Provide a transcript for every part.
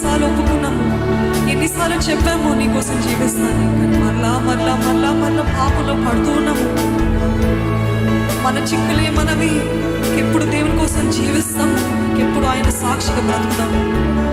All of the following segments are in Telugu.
ఎన్నిసార్లు ఒప్పుకున్నాము? ఎన్నిసార్లు చెప్పాము? నీకోసం జీవిస్తాను. కానీ మళ్ళా మళ్ళా మళ్ళా మళ్ళా పాపలో పడుతూ ఉన్నాము. మన చిక్కులే మనవి. ఎప్పుడు దేవుని కోసం జీవిస్తాము. ఎప్పుడు ఆయన సాక్షిగా బ్రతుకుతాము.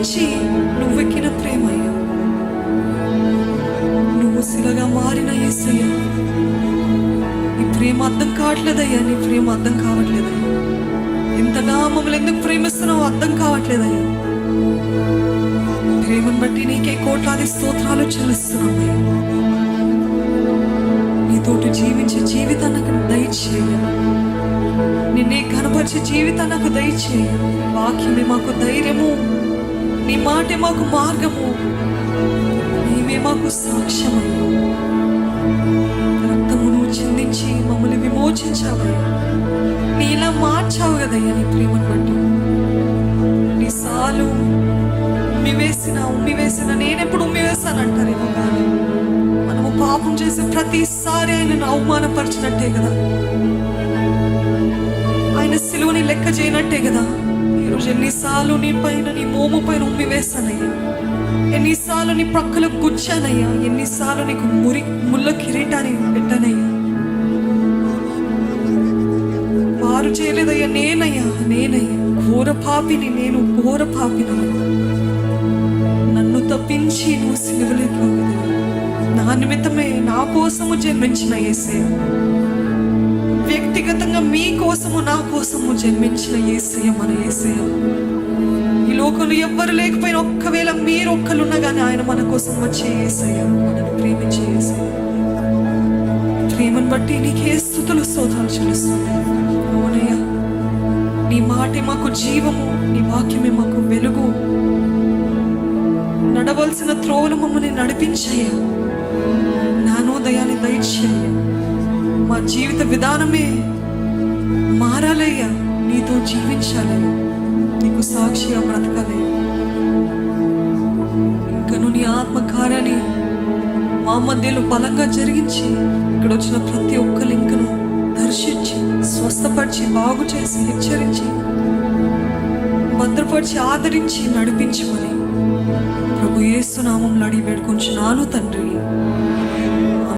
నుంచి నువ్వెక్కిన ప్రేమయ్యా. నువ్వు శిలగా మారిన యేసయ్యా నీ ప్రేమ అర్థం కావట్లేదయ్యా నీ ప్రేమ అర్థం కావట్లేదయ్యా. ఇంతగా మమ్మల్ని ఎందుకు ప్రేమిస్తున్నావు అర్థం కావట్లేదయ్యా. ప్రేమను బట్టి నీకే కోట్లాది స్తోత్రాలు చెల్లిస్తున్నామయ్యా. నీతోటి జీవించే జీవితాన్ని నాకు దయచేయ నిన్నే కనపరిచే జీవితాన్ని నాకు దయచేయ వాక్యమే మాకు ధైర్యము. నీ మాటే మాకు మార్గము. నీవే మాకు సాక్ష్యము. రక్తమును చిందించి మమ్మల్ని విమోచించావయ్యా. నీ ఇలా మార్చావు కదయ్యా నీ ప్రేమను బట్టి. నీ సాలు ఉమ్మి వేసిన ఉమ్మి వేసిన నేనెప్పుడు ఉమ్మి వేస్తానంటారేమో కానీ మనము పాపం చేసే ప్రతిసారి ఆయనను అవమానపరిచినట్టే కదా. ఆయన సిలువని లెక్క చేయనట్టే కదా. ఈరోజు ఎన్నిసార్లు నీ పైన నీ మోము పైన ఉమ్మి వేస్తానయ్యా ఎన్నిసార్లు నీ ప్రక్కలో కూర్చానయ్యా ఎన్నిసార్లు నీకు మురి ముళ్ళ కిరీటాన్ని పెట్టానయ్యా. వారు చేయలేదయ్యా నేనయ్యా నేనయ్యా. ఘోర పాపిని నేను ఘోర పాపిని. నన్ను తప్పించి నువ్వు సిలువలేదు నా నిమిత్తమే నా కోసము జన్మించిన ఏసే కోసము నా కోసము జన్మించిన యేసయ్య మన యేసయ్య. ఈ లోకంలో ఎవ్వరు లేకపోయినా ఒక్కవేళ మీరు ఒక్కరున్నా కానీ ఆయన మన కోసం వచ్చే యేసయ్య మనల్ని ప్రేమించే యేసయ్య. ప్రేమను బట్టి నీకే స్థుతులు సోదాలు చెల్లిస్తుంది అవునయ్యా నీ మాటే మాకు జీవము నీ వాక్యమే మాకు వెలుగు. నడవలసిన త్రోవలు మమ్మల్ని నడిపించయ్యా. జ్ఞానోదయాన్ని దయచేయ మా జీవిత విధానమే మారాలయ్యా నీతో జీవించాలయ్యా నీకు సాక్షిగా బ్రతకాలయ్యా ఇంకను నీ ఆత్మకార్యాన్ని మా మధ్యలో బలంగా జరిగించి ఇక్కడ వచ్చిన ప్రతి ఒక్కరు ఇంకను దర్శించి స్వస్థపరిచి బాగు చేసి హెచ్చరించి భద్రపరిచి ఆదరించి నడిపించమని ప్రభు ఏసునామంలో అడిగి వేడుకొంచున్నాను తండ్రి.